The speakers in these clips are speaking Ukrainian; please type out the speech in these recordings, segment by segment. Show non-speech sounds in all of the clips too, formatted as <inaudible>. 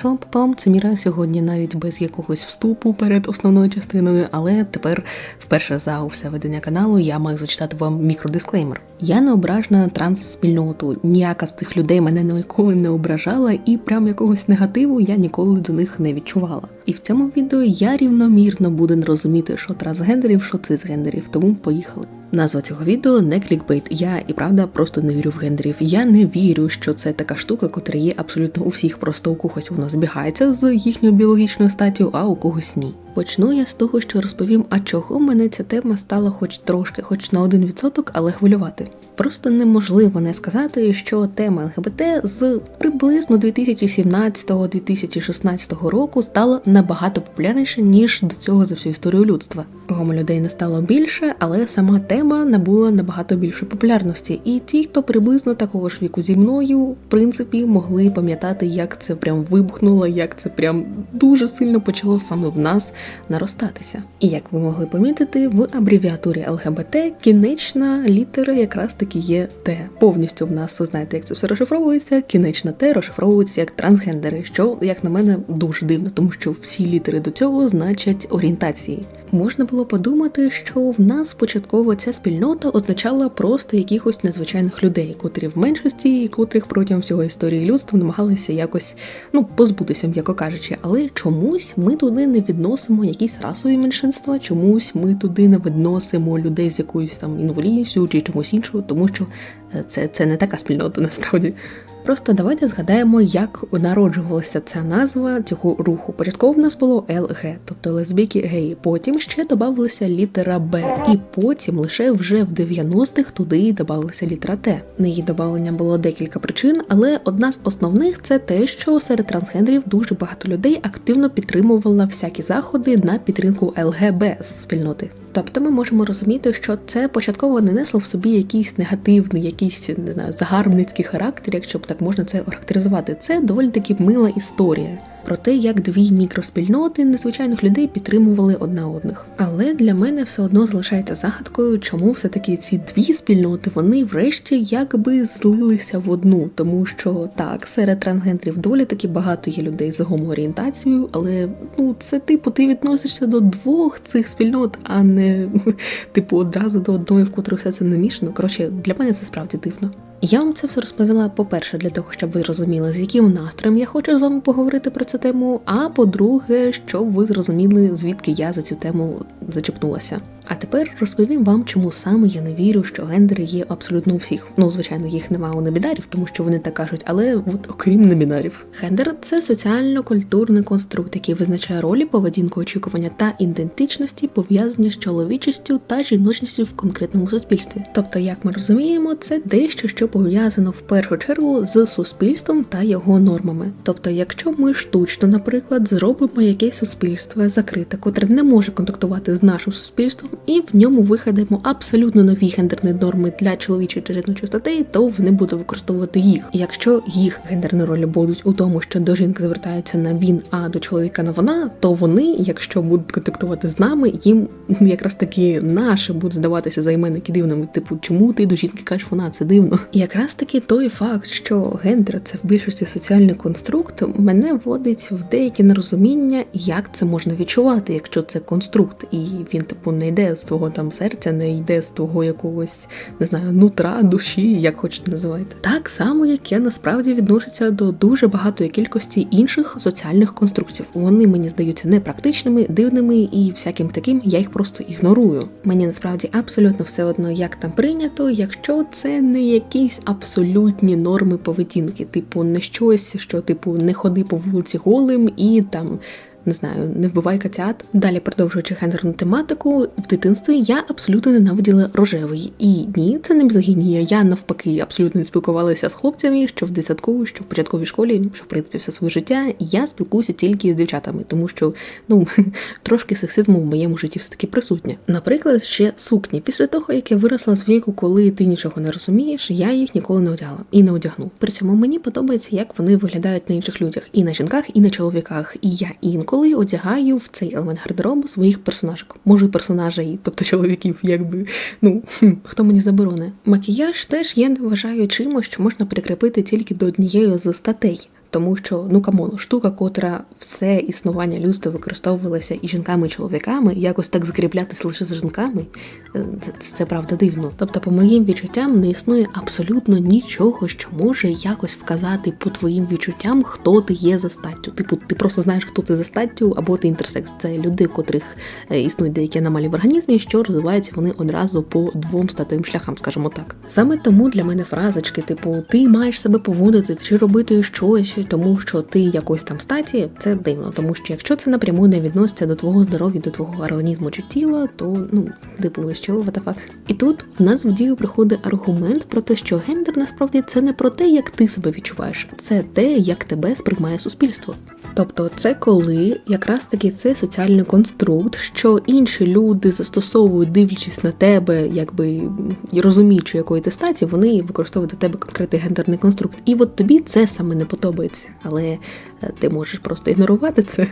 Шалом папам, це Міра сьогодні навіть без якогось вступу перед основною частиною, але тепер вперше за все ведення каналу я маю зачитати вам мікродисклеймер. Я не ображена на транс-спільноту, ніяка з цих людей мене ніколи не ображала, і прям якогось негативу я ніколи до них не відчувала. І в цьому відео я рівномірно буду розуміти, що трансгендерів, що цисгендерів, тому поїхали. Назва цього відео не клікбейт. Я і правда просто не вірю в гендерів. Я не вірю, що це така штука, котра є абсолютно у всіх. Просто у когось вона збігається з їхньою біологічною статтю, а у когось ні. Почну я з того, що розповім, а чого мене ця тема стала хоч трошки, хоч на один відсоток, але хвилювати. Просто неможливо не сказати, що тема ЛГБТ з приблизно 2017-2016 року стала набагато популярніше ніж до цього за всю історію людства. Гомо людей не стало більше, але сама тема набула набагато більшої популярності. І ті, хто приблизно такого ж віку зі мною, в принципі, могли пам'ятати, як це прям вибухнуло, як це прям дуже сильно почало саме в нас наростатися. І як ви могли помітити, в абревіатурі ЛГБТ кінечна літера якраз таки є Т. Повністю в нас ви знаєте, як це все розшифровується. Кінечна Т розшифровується як трансгендери, що, як на мене, дуже дивно, тому що всі літери до цього значать орієнтації. Можна було подумати, що в нас початково ця спільнота означала просто якихось незвичайних людей, котрі в меншості і котрих протягом всього історії людства намагалися якось ну позбутися, м'яко кажучи, але чомусь ми туди не відносимо якісь расові меншинства, чомусь ми туди не відносимо людей з якоюсь там інвалідністю чи чомусь іншого, тому що це, це не така спільнота насправді. Просто давайте згадаємо, як народжувалася ця назва цього руху. Початково в нас було ЛГ, тобто лесбійки геї. Потім ще додавалася літера Б, і потім лише вже в 90-х туди додавалася літера Т. На її додавлення було декілька причин, але одна з основних це те, що серед трансгендерів дуже багато людей активно підтримувала всякі заходи на підтримку ЛГБ спільноти. Тобто ми можемо розуміти, що це початково не несло в собі якийсь негативний, якийсь не знаю, загарбницький характер, якщо б так можна це характеризувати. Це доволі таки мила історія про те, як дві мікроспільноти незвичайних людей підтримували одна одних. Але для мене все одно залишається загадкою, чому все-таки ці дві спільноти вони врешті якби злилися в одну, тому що так, серед трансгендерів доволі таки багато є людей з гомоорієнтацією, але ну це типу ти відносишся до двох цих спільнот, а не <laughs> типу одразу до одної, в котру все це намішано. Коротше, для мене це справді дивно. Я вам це все розповіла, по-перше, для того, щоб ви розуміли, з яким настроєм я хочу з вами поговорити про цю тему. А по-друге, щоб ви зрозуміли, звідки я за цю тему зачепнулася. А тепер розповім вам, чому саме я не вірю, що гендери є абсолютно у всіх. Ну, звичайно, їх немає у небінарів, тому що вони так кажуть, але от окрім небінарів. Гендер це соціально-культурний конструкт, який визначає ролі, поведінку, очікування та ідентичності, пов'язані з чоловічістю та жіночністю в конкретному суспільстві. Тобто, як ми розуміємо, це дещо, що пов'язано в першу чергу з суспільством та його нормами. Тобто, якщо ми штучно, наприклад, зробимо якесь суспільство закрите, котре не може контактувати з нашим суспільством і в ньому виходимо абсолютно нові гендерні норми для чоловічої чи жіночої статей, то вони будуть використовувати їх. Якщо їх гендерні ролі будуть у тому, що до жінки звертаються на він, а до чоловіка на вона, то вони, якщо будуть контактувати з нами, їм якраз таки наше будуть здаватися займенники дивними. Типу, чому ти до жінки кажеш вона? Це дивно. Якраз таки той факт, що гендер це в більшості соціальний конструкт, мене вводить в деякі нерозуміння, як це можна відчувати, якщо це конструкт, і він типу не йде з твого там серця, не йде з твого якогось не знаю, нутра, душі, як хочете називайте. Так само, як я насправді відношуся до дуже багатої кількості інших соціальних конструктів. Вони мені здаються непрактичними, дивними і всяким таким. Я їх просто ігнорую. Мені насправді абсолютно все одно, як там прийнято, якщо це не якісь абсолютні норми поведінки, типу не щось, що типу не ходи по вулиці голим і там не знаю, не вбивай котят. Далі, продовжуючи гендерну тематику, в дитинстві я абсолютно ненавиділа рожевий. І ні, це не мізогінія. Я навпаки абсолютно не спілкувалася з хлопцями, що в десятку, що в початковій школі, що в принципі все своє життя. Я спілкуюся тільки з дівчатами, тому що ну <laughs> трошки сексизму в моєму житті все таки присутнє. Наприклад, ще сукні. Після того, як я виросла з віку, коли ти нічого не розумієш, я їх ніколи не одягла і не одягну. При цьому мені подобається, як вони виглядають на інших людях, і на жінках, і на чоловіках. І я інколи коли одягаю в цей елемент гардеробу своїх персонажок, може персонажей, тобто чоловіків, якби ну хто мені забороне. Макіяж теж я не вважаю чимось, що можна прикріпити тільки до однієї з статей. Тому що ну камон, штука, котра все існування людства використовувалася і жінками, і чоловіками, якось так закріплятися лише з жінками, е, це, це правда дивно. Тобто, по моїм відчуттям, не існує абсолютно нічого, що може якось вказати по твоїм відчуттям, хто ти є за статтю. Типу, ти просто знаєш, хто ти за статтю, або ти інтерсекс. Це люди, котрих е, існують деякі аномалії в організмі, що розвиваються вони одразу по двом статевим шляхам, скажімо так. Саме тому для мене фразочки, типу, ти маєш себе поводити чи робити щось, тому що ти якось там статі, це дивно, тому що якщо це напряму не відноситься до твого здоров'я, до твого організму чи тіла, то ну типу, що ватафак. І тут в нас в дію приходить аргумент про те, що гендер насправді це не про те, як ти себе відчуваєш, це те, як тебе сприймає суспільство. Тобто, це коли якраз таки це соціальний конструкт, що інші люди застосовують, дивлячись на тебе, якби розуміючи, якої ти статі, вони використовують до тебе конкретний гендерний конструкт. І от тобі це саме не подобається, але е, ти можеш просто ігнорувати це.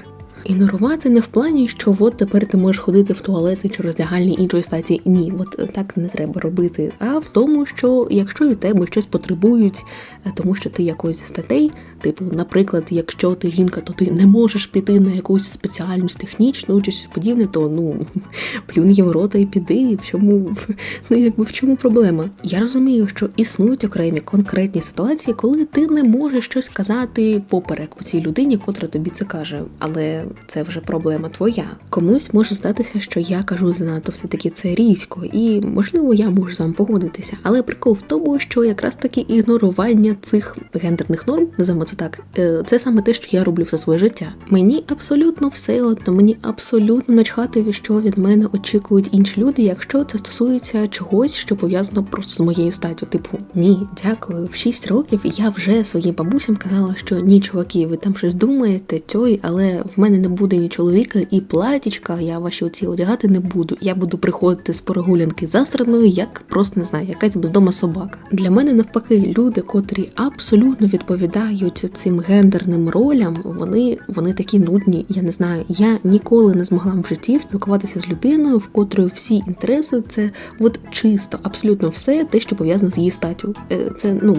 Ігнорувати не в плані, що от тепер ти можеш ходити в туалети чи роздягальні іншої статі. Ні, от так не треба робити. А в тому, що якщо від тебе щось потребують, е, тому що ти якось зі статей, типу, наприклад, якщо ти жінка, то ти не можеш піти на якусь спеціальність технічну чи щось подібне, то ну <laughs> плюнь є в рота і піди. В чому <laughs> ну якби в чому проблема? Я розумію, що існують окремі конкретні ситуації, коли ти не можеш щось сказати поперек у цій людині, котра тобі це каже, але це вже проблема твоя. Комусь може здатися, що я кажу занадто все таки це різко, і можливо я можу з вами погодитися. Але прикол в тому, що якраз таки ігнорування цих гендерних норм, називаємо це так, е, це саме те, що я роблю все своє життя. Мені абсолютно все одно, мені абсолютно начхати, що від мене очікують інші люди, якщо це стосується чогось, що пов'язано просто з моєю статтю. Типу, ні, дякую. В 6 років я вже своїм бабусям казала, що ні, чуваки, ви там щось думаєте, тьой, але в мене не буде ні чоловіка, і платічка, я ваші оці одягати не буду. Я буду приходити з прогулянки засраною, як просто не знаю, якась бездома собака. Для мене навпаки, люди, котрі абсолютно відповідають цим гендерним ролям, вони вони такі нудні. Я не знаю. Я ніколи не змогла в житті спілкуватися з людиною, в котрої всі інтереси це от чисто, абсолютно все те, що пов'язане з її статтю. Е, це ну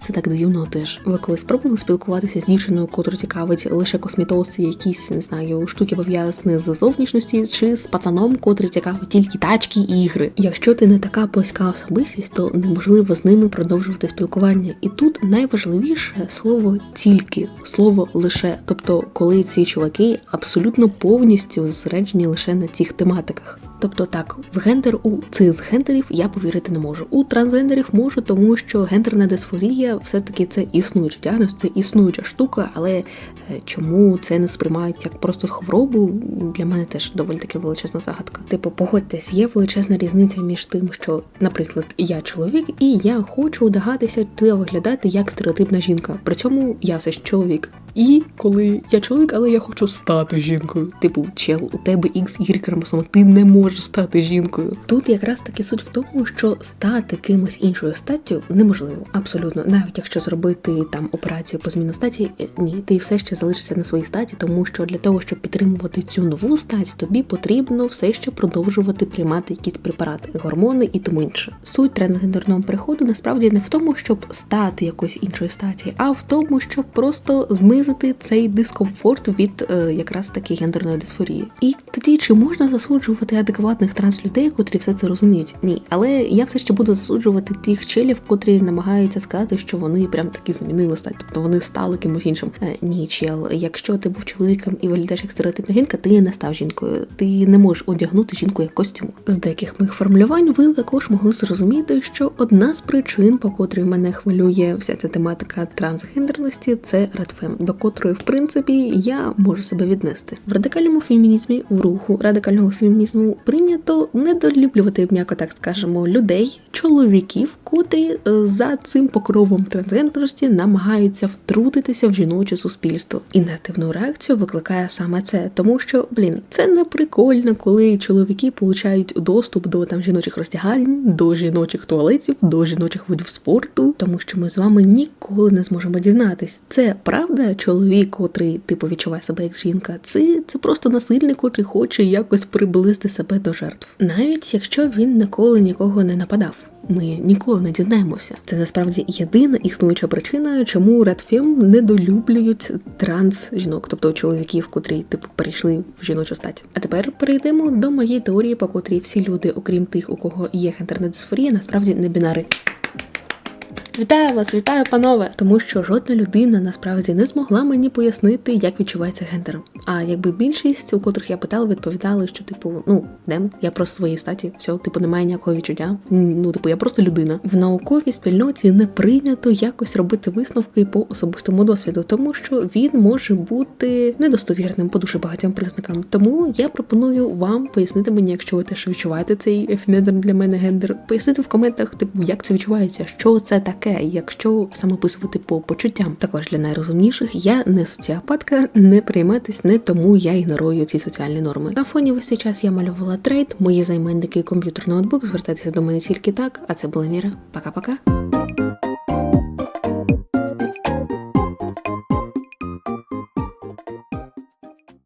це так дивно теж. Ви коли спробували спілкуватися з дівчиною, котру цікавить лише косметологство, якісь не знаю штуки пов'язані з зовнішністю, чи з пацаном, котрий цікавить тільки тачки і ігри. Якщо ти не така плоська особистість, то неможливо з ними продовжувати спілкування. І тут найважливіше слово тільки, слово лише. Тобто, коли ці чуваки абсолютно повністю зосереджені лише на цих тематиках. Тобто так, в гендер у цисгендерів я повірити не можу. У трансгендерів можу, тому що гендерна дисфорія все-таки це існуючий діагноз, це існуюча штука, але е, чому це не сприймають як просто хворобу, для мене теж доволі таки величезна загадка. Типу, погодьтесь, є величезна різниця між тим, що, наприклад, я чоловік, і я хочу одягатися та виглядати як стереотипна жінка. При цьому я все ж чоловік. І коли я чоловік, але я хочу стати жінкою. Типу, чел, у тебе X, Y хромосома, ти не можеш стати жінкою. Тут якраз таки суть в тому, що стати кимось іншою статтю неможливо, абсолютно. Навіть якщо зробити там операцію по зміну статі, е, ні, ти все ще залишишся на своїй статі, тому що для того, щоб підтримувати цю нову стать, тобі потрібно все ще продовжувати приймати якісь препарати, гормони і тому інше. Суть трансгендерного переходу насправді не в тому, щоб стати якоюсь іншою статі, а в тому, щоб просто знизити знизити цей дискомфорт від е, якраз таки гендерної дисфорії. І тоді чи можна засуджувати адекватних транслюдей, котрі все це розуміють? Ні, але я все ще буду засуджувати тих челів, котрі намагаються сказати, що вони прям таки змінили стать, тобто вони стали кимось іншим. Е, ні, чел, якщо ти був чоловіком і виглядаєш як стереотипна жінка, ти не став жінкою. Ти не можеш одягнути жінку як костюм. З деяких моїх формулювань ви також могли зрозуміти, що одна з причин, по котрій мене хвилює вся ця тематика трансгендерності, це редфем до котрої, в принципі, я можу себе віднести. В радикальному фемінізмі, в руху радикального фемінізму прийнято недолюблювати, м'яко так скажемо, людей, чоловіків, котрі е, за цим покровом трансгендерності намагаються втрутитися в жіноче суспільство. І негативну реакцію викликає саме це, тому що, блін, це не прикольно, коли чоловіки получають доступ до там жіночих роздягальень, до жіночих туалетів, до жіночих видів спорту, тому що ми з вами ніколи не зможемо дізнатись, це правда чоловік, котрий типу відчуває себе як жінка, це, це просто насильник, котрий хоче якось приблизити себе до жертв, навіть якщо він ніколи нікого не нападав. Ми ніколи не дізнаємося. Це насправді єдина існуюча причина, чому Редфім недолюблюють транс жінок, тобто чоловіків, котрі типу перейшли в жіночу стать. А тепер перейдемо до моєї теорії, по котрій всі люди, окрім тих, у кого є гендерна дисфорія, насправді не бінари. Вітаю вас, вітаю, панове! Тому що жодна людина насправді не змогла мені пояснити, як відчувається гендер. А якби більшість, у котрих я питала, відповідали, що типу, ну дем, я просто своїй статі, все, типу, немає ніякого відчуття. Ну, типу, я просто людина. В науковій спільноті не прийнято якось робити висновки по особистому досвіду, тому що він може бути недостовірним по дуже багатьом признакам. Тому я пропоную вам пояснити мені, якщо ви теж відчуваєте цей ефемізм для мене гендер, пояснити в коментах, типу, як це відчувається, що це таке таке, якщо саме описувати по почуттям. Також для найрозумніших я не соціопатка, не прийматись, не тому я ігнорую ці соціальні норми. На фоні весь цей час я малювала трейд, мої займенники комп'ютер ноутбук. Звертайтеся до мене тільки так. А це була Міра. Пока-пока.